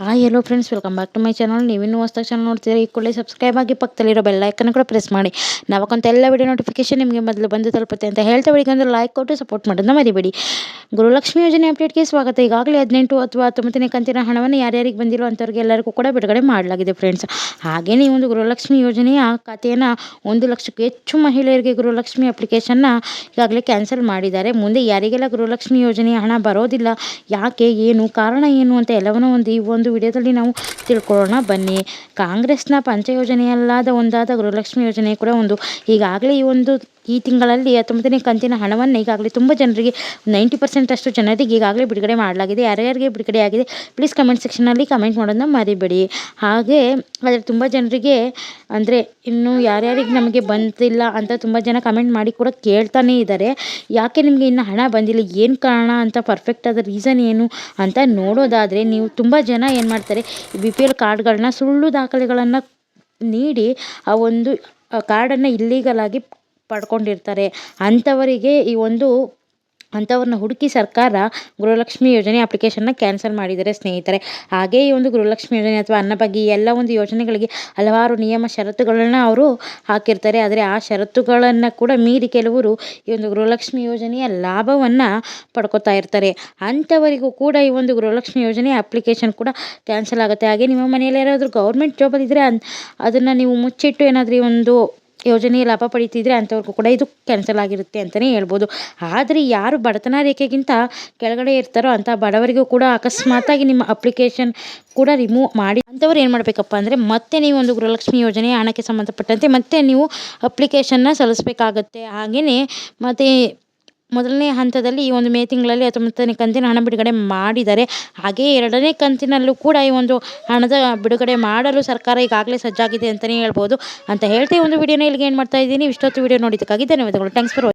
Hi hello friends welcome back to my channel ನೀವಿನ್ನೂ ಹೊಸ್ದಾಗಿ channel ನೋಡ್ತೀರಾ ಈ ಕೂಡಲೇ ಸಬ್ಸ್ಕ್ರೈಬ್ ಆಗಿ ಪಕ್ಕದಲ್ಲಿರೋ ಬೆಲ್ ಐಕನ್ ಕೂಡ ಪ್ರೆಸ್ ಮಾಡಿ. ನಾವಕ್ಕಂತ ಎಲ್ಲ ವಿಡಿಯೋ ನೋಟಿಫಿಕೇಶನ್ ನಿಮಗೆ ಮೊದಲು ಬಂದು ತಲುಪುತ್ತೆ ಅಂತ ಹೇಳ್ತಾ ಬೆಳಿಗ್ಗೆ ಲೈಕ್ ಕೊಟ್ಟು ಸಪೋರ್ಟ್ ಮಾಡೋದನ್ನ ಮರಿಬೇಡಿ. ಗುರುಲಕ್ಷ್ಮಿ ಯೋಜನೆ ಅಪ್ಡೇಟ್ಗೆ ಸ್ವಾಗತ. ಈಗಾಗಲೇ ಹದಿನೆಂಟು ಅಥವಾ ಹತ್ತೊಂಬತ್ತನೇ ಕಂತಿನ ಹಣವನ್ನು ಯಾರ್ಯಾರಿಗೆ ಬಂದಿರೋ ಅಂಥವ್ರಿಗೆ ಎಲ್ಲರಿಗೂ ಕೂಡ ಬಿಡುಗಡೆ ಮಾಡಲಾಗಿದೆ ಫ್ರೆಂಡ್ಸ್ ಹಾಗೆಯೇ ಈ ಒಂದು ಗೃಹಲಕ್ಷ್ಮಿ ಯೋಜನೆಯ ಖಾತೆಯನ್ನು ಒಂದು ಲಕ್ಷಕ್ಕೂ ಹೆಚ್ಚು ಮಹಿಳೆಯರಿಗೆ ಗುರುಲಕ್ಷ್ಮಿ ಅಪ್ಲಿಕೇಶನ್ನ ಈಗಾಗಲೇ ಕ್ಯಾನ್ಸಲ್ ಮಾಡಿದ್ದಾರೆ. ಮುಂದೆ ಯಾರಿಗೆಲ್ಲ ಗೃಹಲಕ್ಷ್ಮಿ ಯೋಜನೆಯ ಹಣ ಬರೋದಿಲ್ಲ, ಯಾಕೆ, ಏನು, ಕಾರಣ ಏನು ಅಂತ ಎಲ್ಲವನ್ನೂ ಒಂದು ಈ ಒಂದು ವಿಡಿಯೋದಲ್ಲಿ ನಾವು ತಿಳ್ಕೊಳ್ಳೋಣ. ಬನ್ನಿ, ಕಾಂಗ್ರೆಸ್ನ ಪಂಚ ಯೋಜನೆಯಲ್ಲಾದ ಒಂದಾದ ಗೃಹಲಕ್ಷ್ಮಿ ಯೋಜನೆ ಕೂಡ ಒಂದು. ಈಗಾಗಲೇ ಈ ಒಂದು ಈ ತಿಂಗಳಲ್ಲಿ ಹತ್ತೊಂಬತ್ತನೇ ಕಂತಿನ ಹಣವನ್ನು ಈಗಾಗಲೇ ತುಂಬ ಜನರಿಗೆ ನೈಂಟಿ ಪರ್ಸೆಂಟ್ ಅಷ್ಟು ಜನರಿಗೆ ಈಗಾಗಲೇ ಬಿಡುಗಡೆ ಮಾಡಲಾಗಿದೆ. ಯಾರ್ಯಾರಿಗೆ ಬಿಡುಗಡೆ ಆಗಿದೆ ಪ್ಲೀಸ್ ಕಮೆಂಟ್ ಸೆಕ್ಷನಲ್ಲಿ ಕಮೆಂಟ್ ಮಾಡೋದನ್ನ ಮರಿಬೇಡಿ. ಹಾಗೆ ಆದರೆ ತುಂಬ ಜನರಿಗೆ ಅಂದರೆ ಇನ್ನು ಯಾರ್ಯಾರಿಗೆ ನಮಗೆ ಬಂದಿಲ್ಲ ಅಂತ ತುಂಬ ಜನ ಕಮೆಂಟ್ ಮಾಡಿ ಕೂಡ ಕೇಳ್ತಾನೇ ಇದ್ದಾರೆ ಯಾಕೆ ನಿಮಗೆ ಇನ್ನು ಹಣ ಬಂದಿಲ್ಲ? ಏನು ಕಾರಣ ಅಂತ ಪರ್ಫೆಕ್ಟ್ ಆದ ರೀಸನ್ ಏನು ಅಂತ ನೋಡೋದಾದರೆ ನೀವು ತುಂಬ ಜನ ಏನು ಮಾಡ್ತಾರೆ ಬಿ ಪಿ ಎಲ್ ಕಾರ್ಡ್ಗಳನ್ನ ಸುಳ್ಳು ದಾಖಲೆಗಳನ್ನು ನೀಡಿ ಆ ಒಂದು ಕಾರ್ಡನ್ನು ಇಲ್ಲೀಗಲ್ ಆಗಿ ಪಡ್ಕೊಂಡಿರ್ತಾರೆ. ಅಂಥವರಿಗೆ ಈ ಒಂದು, ಅಂಥವ್ರನ್ನ ಹುಡುಕಿ ಸರ್ಕಾರ ಗೃಹಲಕ್ಷ್ಮಿ ಯೋಜನೆ ಅಪ್ಲಿಕೇಶನ್ನ ಕ್ಯಾನ್ಸಲ್ ಮಾಡಿದರೆ ಸ್ನೇಹಿತರೆ. ಹಾಗೇ ಈ ಒಂದು ಗೃಹಲಕ್ಷ್ಮಿ ಯೋಜನೆ ಅಥವಾ ಅನ್ನಭಾಗ್ಯ ಎಲ್ಲ ಒಂದು ಯೋಜನೆಗಳಿಗೆ ಹಲವಾರು ನಿಯಮ ಷರತ್ತುಗಳನ್ನ ಅವರು ಹಾಕಿರ್ತಾರೆ. ಆದರೆ ಆ ಷರತ್ತುಗಳನ್ನು ಕೂಡ ಮೀರಿ ಕೆಲವರು ಈ ಒಂದು ಗೃಹಲಕ್ಷ್ಮಿ ಯೋಜನೆಯ ಲಾಭವನ್ನು ಪಡ್ಕೊತಾ ಇರ್ತಾರೆ. ಅಂಥವರಿಗೂ ಕೂಡ ಈ ಒಂದು ಗೃಹಲಕ್ಷ್ಮಿ ಯೋಜನೆ ಅಪ್ಲಿಕೇಶನ್ ಕೂಡ ಕ್ಯಾನ್ಸಲ್ ಆಗುತ್ತೆ. ಹಾಗೆ ನಿಮ್ಮ ಮನೆಯಲ್ಲಿ ಯಾರಾದರೂ ಗೌರ್ಮೆಂಟ್ ಜಾಬಲ್ಲಿದ್ದರೆ ಅದನ್ನು ನೀವು ಮುಚ್ಚಿಟ್ಟು ಏನಾದರೂ ಈ ಒಂದು ಯೋಜನೆಯ ಲಾಭ ಪಡೀತಿದ್ರೆ ಅಂಥವ್ರಿಗೂ ಕೂಡ ಇದು ಕ್ಯಾನ್ಸಲ್ ಆಗಿರುತ್ತೆ ಅಂತಲೇ ಹೇಳ್ಬೋದು. ಆದರೆ ಯಾರು ಬಡತನ ರೇಖೆಗಿಂತ ಕೆಳಗಡೆ ಇರ್ತಾರೋ ಅಂಥ ಬಡವರಿಗೂ ಕೂಡ ಅಕಸ್ಮಾತಾಗಿ ನಿಮ್ಮ ಅಪ್ಲಿಕೇಶನ್ ಕೂಡ ರಿಮೂವ್ ಮಾಡಿ ಅಂಥವ್ರು ಏನು ಮಾಡಬೇಕಪ್ಪ ಅಂದರೆ ಮತ್ತೆ ನೀವು ಒಂದು ಗೃಹಲಕ್ಷ್ಮಿ ಯೋಜನೆ ಹಣಕ್ಕೆ ಸಂಬಂಧಪಟ್ಟಂತೆ ಮತ್ತೆ ನೀವು ಅಪ್ಲಿಕೇಶನ್ನ ಸಲ್ಲಿಸಬೇಕಾಗತ್ತೆ. ಹಾಗೆಯೇ ಮತ್ತು ಮೊದಲನೇ ಹಂತದಲ್ಲಿ ಈ ಒಂದು ಮೇ ತಿಂಗಳಲ್ಲಿ ಹತ್ತೊಂಬತ್ತನೇ ಕಂತಿನ ಹಣ ಬಿಡುಗಡೆ ಮಾಡಿದ್ದಾರೆ ಹಾಗೆಯೇ ಎರಡನೇ ಕಂತಿನಲ್ಲೂ ಕೂಡ ಈ ಒಂದು ಹಣದ ಬಿಡುಗಡೆ ಮಾಡಲು ಸರ್ಕಾರ ಈಗಾಗಲೇ ಸಜ್ಜಾಗಿದೆ ಅಂತಲೇ ಹೇಳ್ಬೋದು. ಅಂತ ಹೇಳ್ತಾ ಈ ಒಂದು ವಿಡಿಯೋನ ಇಲ್ಲಿಗೆ ಏನು ಮಾಡ್ತಾ ಇದ್ದೀನಿ. ಇಷ್ಟೊತ್ತು ವಿಡಿಯೋ ನೋಡಿದ್ದಕ್ಕಾಗಿ ಧನ್ಯವಾದಗಳು. Thanks for